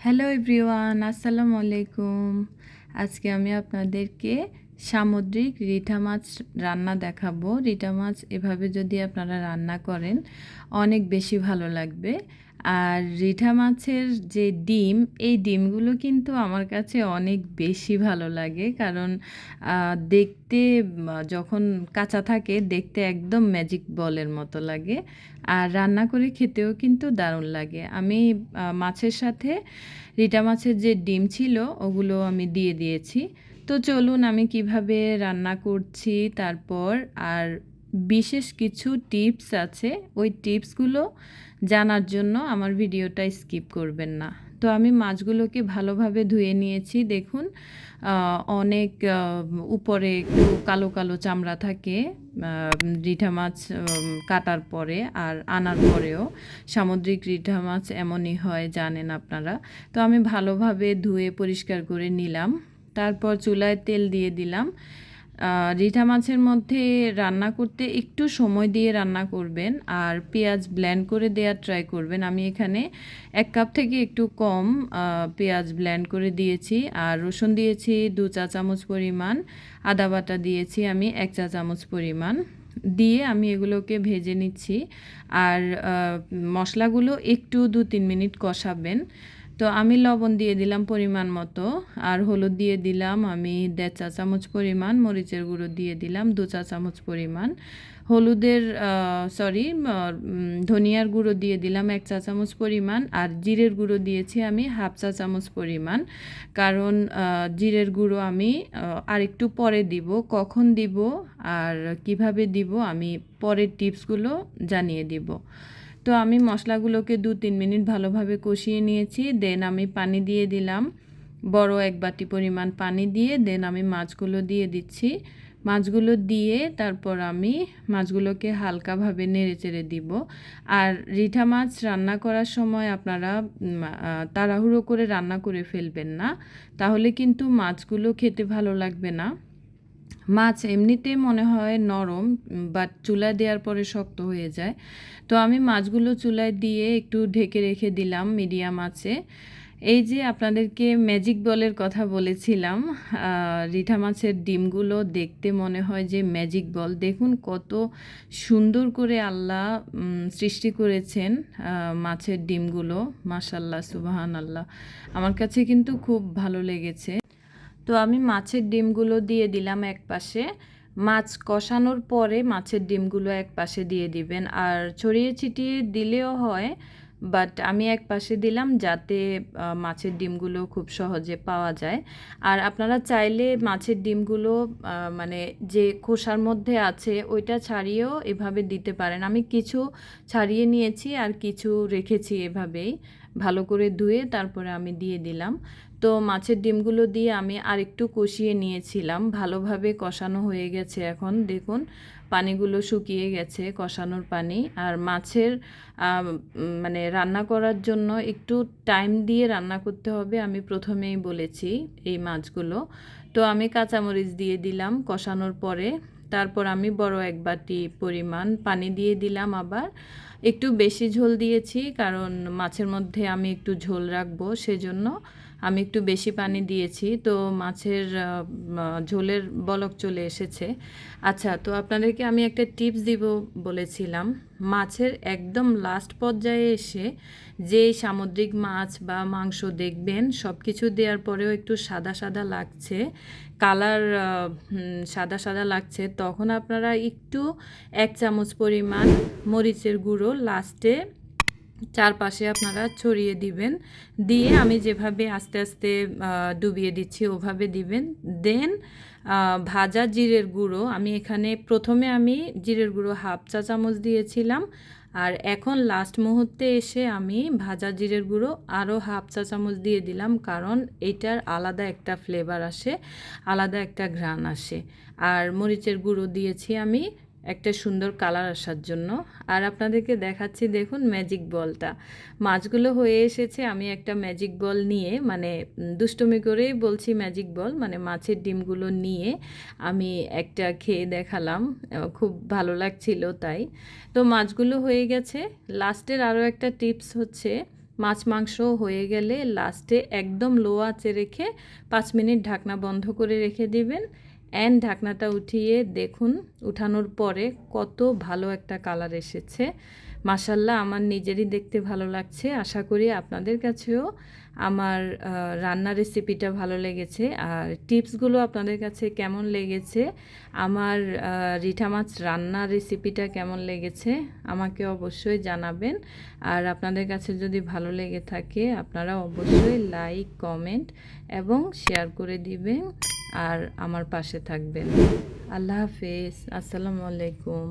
Hello everyone আসসালামু আলাইকুম আজকে আমি আপনাদেরকে সামুদ্রিক রিঠা মাছ রান্না দেখাবো রিঠা মাছ এভাবে যদি আপনারা রান্না করেন অনেক বেশি ভালো লাগবে আর রিঠা মাছের যে ডিম, এই ডিমগুলো কিন্তু আমার কাছে অনেক বেশি ভালো লাগে। কারণ দেখতে যখন কাঁচা থাকে, দেখতে একদম ম্যাজিক বলের মতো লাগে। আর রান্না করে খেতেও কিন্তু দারুণ লাগে। আমি মাছের সাথে রিটা মাছের যে ডিম ছিল, ওগুলো আমি দিয়ে দিয়েছি। তো চলুন আমি কীভাবে রান্না করছি তারপর, আর বিশেষ কিছু টিপস আছে। ওই টিপসগুলো জানার জন্য আমার ভিডিওটা স্কিপ করবেন না। তো আমি মাছগুলোকে ভালোভাবে ধুয়ে নিয়েছি। দেখুন অনেক উপরে একটু কালো কালো চামড়া থাকে রিঠা মাছ কাটার পরে আর আনার পরেও। সামুদ্রিক রিঠা মাছ এমনই হয়, জানেন আপনারা। তো আমি ভালোভাবে ধুয়ে পরিষ্কার করে নিলাম। তারপর চুলায় তেল দিয়ে দিলাম। রিঠা মাছের মধ্যে রান্না করতে একটু সময় দিয়ে রান্না করবেন আর পেঁয়াজ ব্ল্যান্ড করে দেওয়ার ট্রাই করবেন। আমি এখানে এক কাপ থেকে একটু কম পেঁয়াজ ব্ল্যান্ড করে দিয়েছি আর রসুন দিয়েছি দু চা চামচ পরিমাণ, আদা বাটা দিয়েছি আমি এক চা চামচ পরিমাণ। দিয়ে আমি এগুলোকে ভেজে নিচ্ছি আর মশলাগুলো একটু দু তিন মিনিট কষাবেন। তো আমি লবণ দিয়ে দিলাম পরিমাণ মতো। আর হলুদ দিয়ে দিলাম আমি দেড় চা চামচ পরিমাণ, মরিচের গুঁড়ো দিয়ে দিলাম দু চা চামচ পরিমাণ। হলুদের সরি ধনিয়ার গুঁড়ো দিয়ে দিলাম এক চা চামচ পরিমাণ। আর জিরের গুঁড়ো দিয়েছি আমি হাফ চা চামচ পরিমাণ। কারণ জিরের গুঁড়ো আমি আরেকটু পরে দিব। কখন দিব আর কীভাবে দিব আমি পরের টিপসগুলো জানিয়ে দিব। তো আমি মশলাগুলোকে দু তিন মিনিট ভালোভাবে কষিয়ে নিয়েছি, দেন আমি পানি দিয়ে দিলাম। বড় এক বাটি পরিমাণ পানি দিয়ে, দেন আমি মাছগুলো দিয়ে দিচ্ছি। মাছগুলো দিয়ে তারপর আমি মাছগুলোকে হালকাভাবে নেড়ে চেড়ে দিব। আর রিঠা মাছ রান্না করার সময় আপনারা তাড়াহুড়ো করে রান্না করে ফেলবেন না। তাহলে কিন্তু মাছগুলো খেতে ভালো লাগবে না। মাছ এমনিতে মনে হয় নরম বাট চুলায় দেওয়ার পরে শক্ত হয়ে যায়। তো আমি মাছগুলো চুলায় দিয়ে একটু ঢেকে রেখে দিলাম মিডিয়াম আছে এই যে আপনাদেরকে ম্যাজিক বলের কথা বলেছিলাম রিঠা মাছের ডিমগুলো দেখতে মনে হয় যে ম্যাজিক বল। দেখুন কত সুন্দর করে আল্লাহ সৃষ্টি করেছেন মাছের ডিমগুলো। মাশাল্লাহ সুবাহান আল্লাহ আমার কাছে কিন্তু খুব ভালো লেগেছে। তো আমি মাছের ডিমগুলো দিয়ে দিলাম এক পাশে মাছ কষানোর পরে মাছের ডিমগুলো এক পাশে দিয়ে দিবেন। আর ছড়িয়ে ছিটিয়ে দিলেও হয় বাট আমি এক পাশে দিলাম যাতে মাছের ডিমগুলো খুব সহজে পাওয়া যায়। আর আপনারা চাইলে মাছের ডিমগুলো মানে যে খোসার মধ্যে আছে ওইটা ছাড়িয়েও এভাবে দিতে পারেন। আমি কিছু ছাড়িয়ে নিয়েছি আর কিছু রেখেছি এভাবেই। ভালো করে ধুয়ে তারপরে আমি দিয়ে দিলাম। তো মাছের ডিমগুলো দিয়ে আমি আরেকটু কষিয়ে নিয়েছিলাম। ভালোভাবে কষানো হয়ে গেছে এখন। দেখুন, পানিগুলো শুকিয়ে গেছে কষানোর পানি। আর মাছের মানে রান্না করার জন্য একটু টাইম দিয়ে রান্না করতে হবে আমি প্রথমেই বলেছি এই মাছগুলো। তো আমি কাঁচামরিচ দিয়ে দিলাম কষানোর পরে। তারপর আমি বড় এক বাটি পরিমাণ পানি দিয়ে দিলাম আবার। একটু বেশি ঝোল দিয়েছি কারণ মাছের মধ্যে আমি একটু ঝোল রাখব সেজন্য। আমি একটু বেশি পানি দিয়েছি, তো মাছের ঝোলের বলক চলে এসেছে। আচ্ছা তো আপনাদেরকে আমি একটা টিপস দিব বলেছিলাম। মাছের একদম লাস্ট পর্যায়ে এসে যে সামুদ্রিক মাছ বা মাংস দেখবেন সব কিছু দেওয়ার পরেও একটু সাদা সাদা লাগছে, কালার সাদা সাদা লাগছে, তখন আপনারা একটু এক চামচ পরিমাণ মরিচের গুঁড়ো লাস্টে চারপাশে আপনারা ছড়িয়ে দিবেন। দিয়ে আমি যেভাবে আস্তে আস্তে ডুবিয়ে দিচ্ছি ওভাবে দিবেন। দেন ভাজা জিরের গুঁড়ো, আমি এখানে প্রথমে আমি জিরের গুঁড়ো হাফ চা চামচ দিয়েছিলাম। আর এখন লাস্ট মুহূর্তে এসে আমি ভাজা জিরের গুঁড়ো আরও হাফ চা চামচ দিয়ে দিলাম, কারণ এটার আলাদা একটা ফ্লেভার আসে, আলাদা একটা ঘ্রাণ আসে। আর মরিচের গুঁড়ো দিয়েছি আমি একটা সুন্দর কালার আসার জন্য। আর আপনাদেরকে দেখাচ্ছি, দেখুন ম্যাজিক বলটা মাছগুলো হয়ে এসেছে, আমি একটা ম্যাজিক বল নিয়ে মানে দুষ্টুমি করেই বলছি ম্যাজিক বল মানে মাছের ডিমগুলো নিয়ে আমি একটা খেয়ে দেখালাম। খুব ভালো লাগছিল তাই। তো মাছগুলো হয়ে গেছে। লাস্টের আরও একটা টিপস হচ্ছে, মাছ মাংস হয়ে গেলে লাস্টে একদম লো আঁচে রেখে পাঁচ মিনিট ঢাকনা বন্ধ করে রেখে দিবেন। অ্যান্ড ঢাকনাটা উঠিয়ে দেখুন, উঠানোর পরে কত ভালো একটা কালার এসেছে। মাসাল্লাহ আমার নিজেরই দেখতে ভালো লাগছে। আশা করি আপনাদের কাছেও আমার রান্নার রেসিপিটা ভালো লেগেছে। আর টিপসগুলো আপনাদের কাছে কেমন লেগেছে? আমার রিঠা মাছ রান্নার রেসিপিটা কেমন লেগেছে? আমাকে অবশ্যই জানাবেন। আর আপনাদের কাছে যদি ভালো লেগে থাকে, আপনারা অবশ্যই লাইক কমেন্ট এবং শেয়ার করে দিবেন। আর আমার পাশে থাকবেন। আল্লাহ হাফিজ। আসসালামু আলাইকুম।